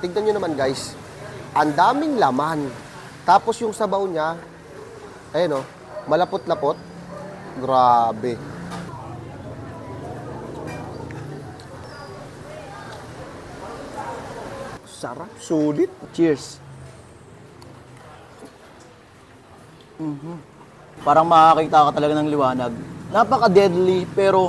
Tignan nyo naman guys, ang daming laman. Tapos yung sabaw niya, ayun o, malapot-lapot. Grabe. Sarap, sulit. Cheers. Mhm. Parang makakita ka talaga ng liwanag. Napaka-deadly, pero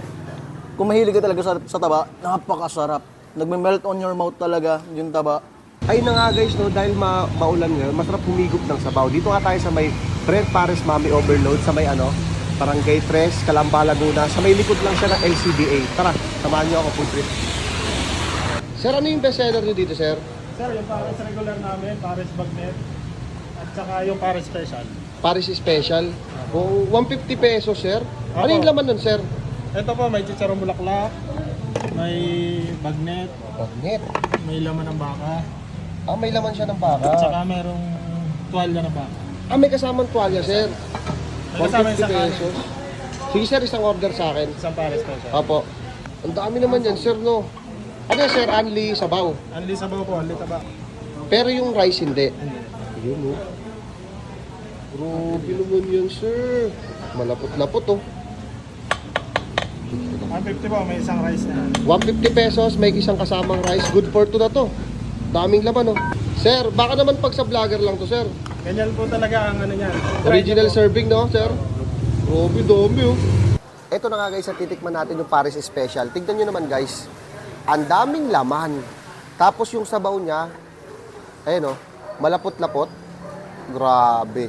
kung mahilig ka talaga sa, sa taba, napakasarap. Nagme-melt on your mouth talaga yung taba. Ayun na nga guys, no, dahil ma maulan ngayon, masarap humigop ng sabaw. Dito nga tayo sa may Fred Pares Mami Overload, sa may ano, Barangay Tres, Calamba, Laguna. Sa may likod lang siya ng LCBA. Tara, samahan niyo ako full trip. Sir, ano yung best seller niyo dito, sir? Sir, yung Paris regular namin, Paris Bagnet, at saka yung Paris Special. Paris Special. O, 150 pesos, sir. Ano yung laman nun, sir? Ito po, may chicharong bulaklak, may bagnet, Bagnet. may laman ng baka, Ah, may laman siya ng at baka. saka merong tuwalya ng baka. Ah, may kasamang tuwalya, sir. May kasama 150 isang pesos. Sige, sir, isang order sa akin. Isang Paris Special. Apo. Ang dami naman yan, sir, no? Ano sir? Anli sabaw. Anli sabaw po, anli taba. Pero yung rice hindi. Hindi. Yun, no? Grabe naman yan, sir. Malapot-lapot, oh. 150 po, may isang rice na. 150 pesos, may isang kasamang rice. Good for two na to. Daming laman, oh. Sir, baka naman pag sa vlogger lang to, sir. Ganyan po talaga ang ano niyan. Original po. serving, no, sir? Grabe, dami, oh. Ito na nga, guys, sa titikman natin yung Paris Special. Tignan nyo naman, guys. Ang daming laman. Tapos yung sabaw niya, ayun, oh, malapot-lapot. Grabe.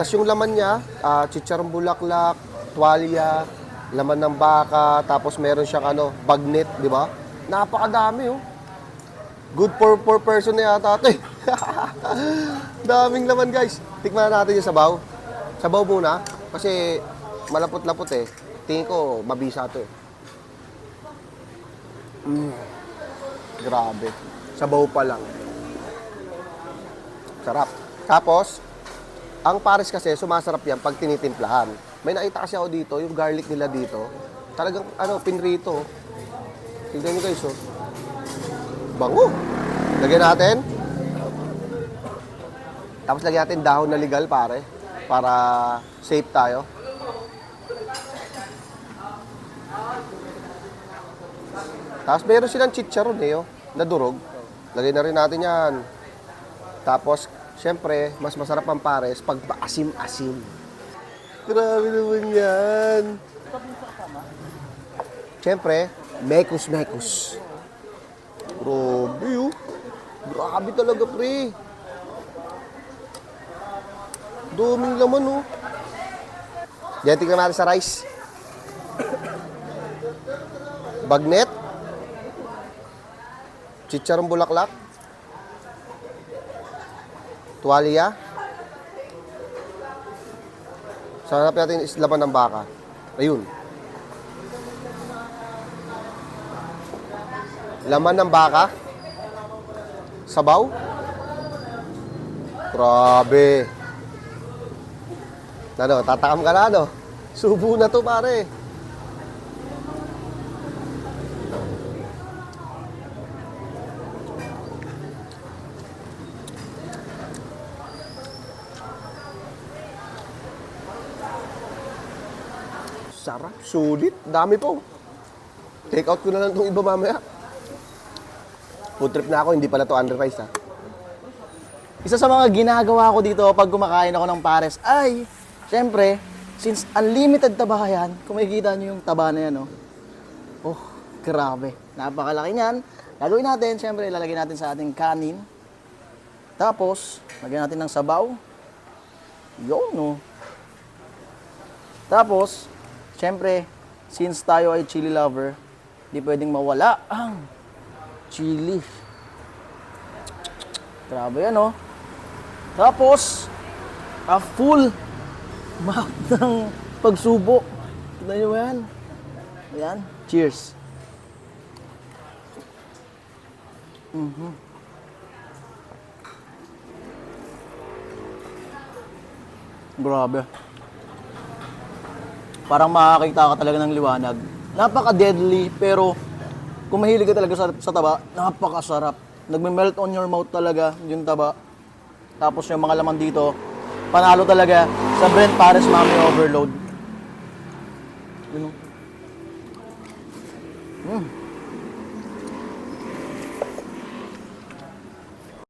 Tapos yung laman niya, uh, chicharong bulaklak, tuwalya, laman ng baka, tapos meron siyang ano, bagnet, di ba? Napakadami, oh. Good for four person na yata ito eh. Daming laman guys. Tikman natin yung sabaw. Sabaw muna. Kasi malapot-lapot eh. Tingin ko mabisa to eh. Mm. Grabe. Sabaw pa lang. Sarap. Tapos, ang pares kasi sumasarap yan pag tinitimplahan. May nakita kasi ako dito, yung garlic nila dito. Talagang ano, pinrito. Tignan nyo guys oh. Bango. Lagyan natin. Tapos lagyan natin dahon na legal, pare. Para safe tayo. Tapos meron silang chicharon eh, oh, na durog. Lagyan na rin natin yan. Tapos, syempre, mas masarap ang pares pag paasim-asim. Grabe naman yan. Syempre, mekus-mekus. Grabe oh. Grabe talaga, pre. Duming laman, oh. Yan, tingnan natin sa rice. Bagnet. Chicharong bulaklak. Tuwalya. Sa hanap natin is laman ng baka. Ayun. Laman ng baka. Sabaw. Grabe. Ano, tatakam ka na, no? Subo na to, pare. Sarap, sulit, dami po. Take out ko na lang itong iba mamaya. Food trip na ako, hindi pala to under rice ha. Isa sa mga ginagawa ko dito pag kumakain ako ng pares ay, syempre, since unlimited taba yan, kung makikita nyo yung taba na yan, oh, oh grabe. Napakalaki niyan. Gagawin natin, syempre, ilalagay natin sa ating kanin. Tapos, lagyan natin ng sabaw. Yun, no. Tapos, syempre, since tayo ay chili lover, di pwedeng mawala ang chili. Grabe yan, oh. Tapos, a full mouth ng pagsubo. Tignan nyo yan? Ayan. Cheers. Mhm. Grabe. Parang makakita ka talaga ng liwanag. Napaka-deadly, pero kung mahilig ka talaga sa, sa taba, napakasarap. Nagme-melt on your mouth talaga yung taba. Tapos yung mga laman dito, panalo talaga sa Brent Pares Mami Overload. Yun. Mm.